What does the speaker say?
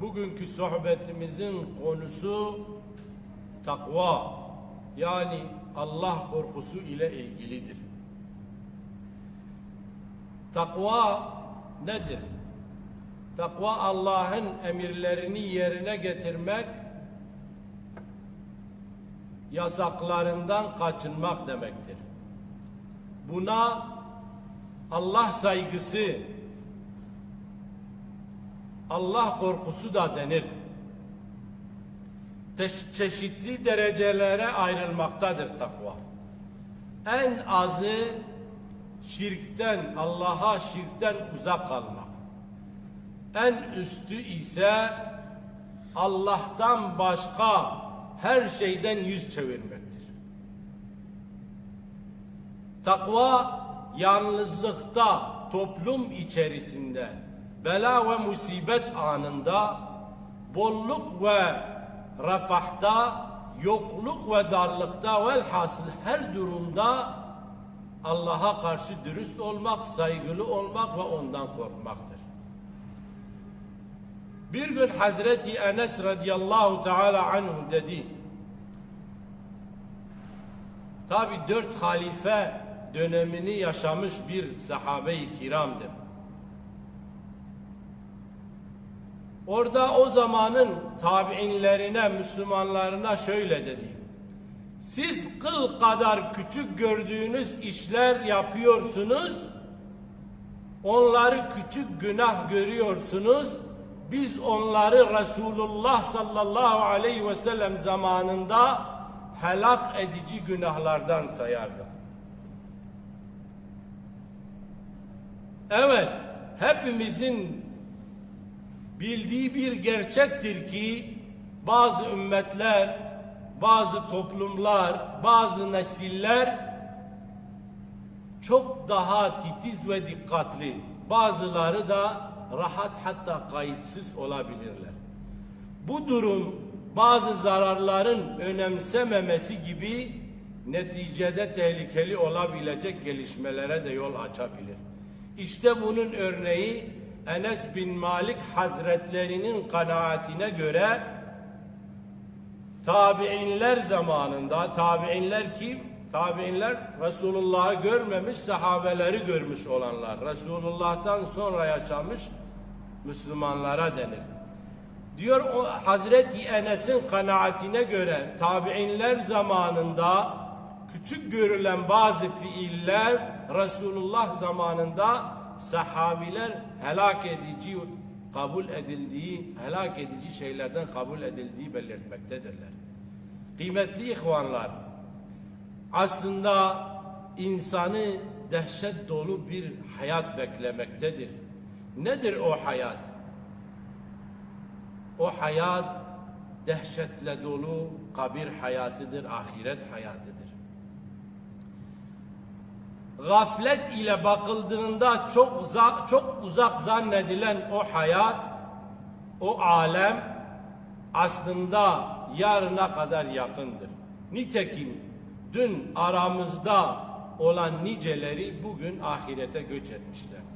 bugünkü sohbetimizin konusu takva yani Allah korkusu ile ilgilidir. Takva nedir? Takva Allah'ın emirlerini yerine getirmek, yasaklarından kaçınmak demektir. Buna Allah saygısı, Allah korkusu da denir. Çeşitli derecelere ayrılmaktadır takva. En azı şirkten, Allah'a şirkten uzak kalmak. En üstü ise Allah'tan başka her şeyden yüz çevirmektir. Takva yalnızlıkta, toplum içerisinde, bela ve musibet anında, bolluk ve refahta, yokluk ve darlıkta velhasıl her durumda Allah'a karşı dürüst olmak, saygılı olmak ve ondan korkmaktır. Bir gün Hazreti Enes radıyallahu teala anhu dedi. Tabi dört halife dönemini yaşamış bir sahabe-i kiramdır. Orada o zamanın tabiinlerine, Müslümanlarına şöyle dedi. Siz kıl kadar küçük gördüğünüz işler yapıyorsunuz. Onları küçük günah görüyorsunuz. Biz onları Resulullah sallallahu aleyhi ve sellem zamanında helak edici günahlardan sayardık. Evet, hepimizin bildiği bir gerçektir ki bazı ümmetler, bazı toplumlar, bazı nesiller çok daha titiz ve dikkatli. Bazıları da rahat hatta kayıtsız olabilirler. Bu durum bazı zararların önemsememesi gibi neticede tehlikeli olabilecek gelişmelere de yol açabilir. İşte bunun örneği Enes bin Malik Hazretlerinin kanaatine göre tabiinler zamanında tabiinler kim? Tabiinler Resulullah'ı görmemiş, sahabeleri görmüş olanlar. Resulullah'tan sonra yaşamış Müslümanlara denir. Diyor o Hazreti Enes'in kanaatine göre tabiinler zamanında küçük görülen bazı fiiller Resulullah zamanında sahabiler helak edici kabul edildiği, helak edici şeylerden kabul edildiği belirtmektedirler. Kıymetli ihvanlar, aslında insanı dehşet dolu bir hayat beklemektedir. Nedir o hayat? O hayat dehşetle dolu kabir hayatıdır, ahiret hayatıdır. Gaflet ile bakıldığında çok za- çok uzak zannedilen o hayat, o alem aslında yarına kadar yakındır. Nitekim dün aramızda olan niceleri bugün ahirete göç etmişlerdir.